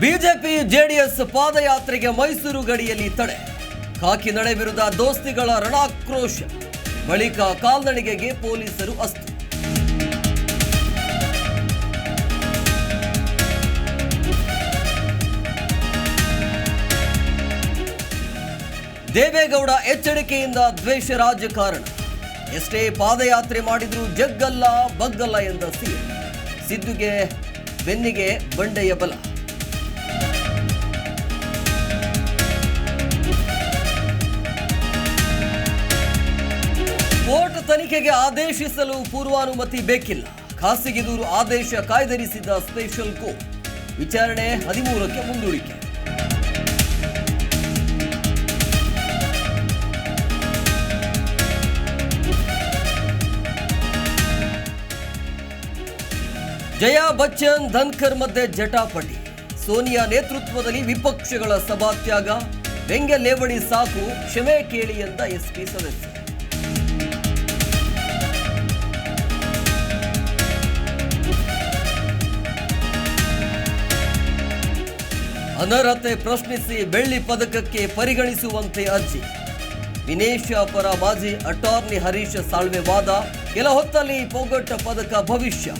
BJP JDS ಪಾದಯಾತ್ರೆಗೆ Mysuru ಗಡಿಯಲ್ಲಿ ತಡೆ. ಕಾಕಿನಡೆ ವಿರುದ್ಧ ದೋಸ್ತಿಗಳ ರಣಾಕ್ರೋಶ. ಬಳಿಕ ಕಾಲ್ನಡಿಗೆಗೆ ಪೊಲೀಸರು ಅಸ್ತು. ದೇವೇಗೌಡ ಎಚ್ಚರಿಕೆಯಿಂದ ದ್ವೇಷ ರಾಜಕಾರಣ. ಎಷ್ಟೇ ಪಾದಯಾತ್ರೆ ಮಾಡಿದರೂ ಜಗ್ಗಲ್ಲ ಬಗ್ಗಲ್ಲ ಎಂದ ಸಿಎಂ. ಸಿದ್ದುಗೆ ಬೆನ್ನಿಗೆ ಬಂಡೆಯ ಬಲ. ಕೋರ್ಟ್ ತನಿಖೆಗೆ ಆದೇಶಿಸಲು ಪೂರ್ವಾನುಮತಿ ಬೇಕಿಲ್ಲ. ಖಾಸಗಿ ದೂರು ಆದೇಶ ಕಾಯ್ದಿರಿಸಿದ ಸ್ಪೆಷಲ್ ಕೋರ್ಟ್. ವಿಚಾರಣೆ ಹದಿಮೂರಕ್ಕೆ ಮುಂದೂಡಿಕೆ. ಜಯಾ ಬಚ್ಚನ್, ಧನ್ಕರ್ ಮಧ್ಯೆ ಜಟಾಪಟಿ. ಸೋನಿಯಾ ನೇತೃತ್ವದಲ್ಲಿ ವಿಪಕ್ಷಗಳ ಸಭಾತ್ಯಾಗ. ವ್ಯಂಗ್ಯ ಲೇವಡಿ ಸಾಕು, ಕ್ಷಮೆ ಕೇಳಿ ಎಂದ ಎಸ್ಪಿ ಸದಸ್ಯ ಅನರ್ಹತೆ ಪ್ರಶ್ನಿಸಿ ಬೆಳ್ಳಿ ಪದಕಕ್ಕೆ ಪರಿಗಣಿಸುವಂತೆ ಅರ್ಜಿ. ವಿನೇಶ ಪರ ಮಾಜಿ ಅಟಾರ್ನಿ ಹರೀಶ್ ಸಾಳ್ವೆ ವಾದ. ಕೆಲ ಹೊತ್ತಲ್ಲಿ ಪೊಗಟ್ಟ ಪದಕ ಭವಿಷ್ಯ.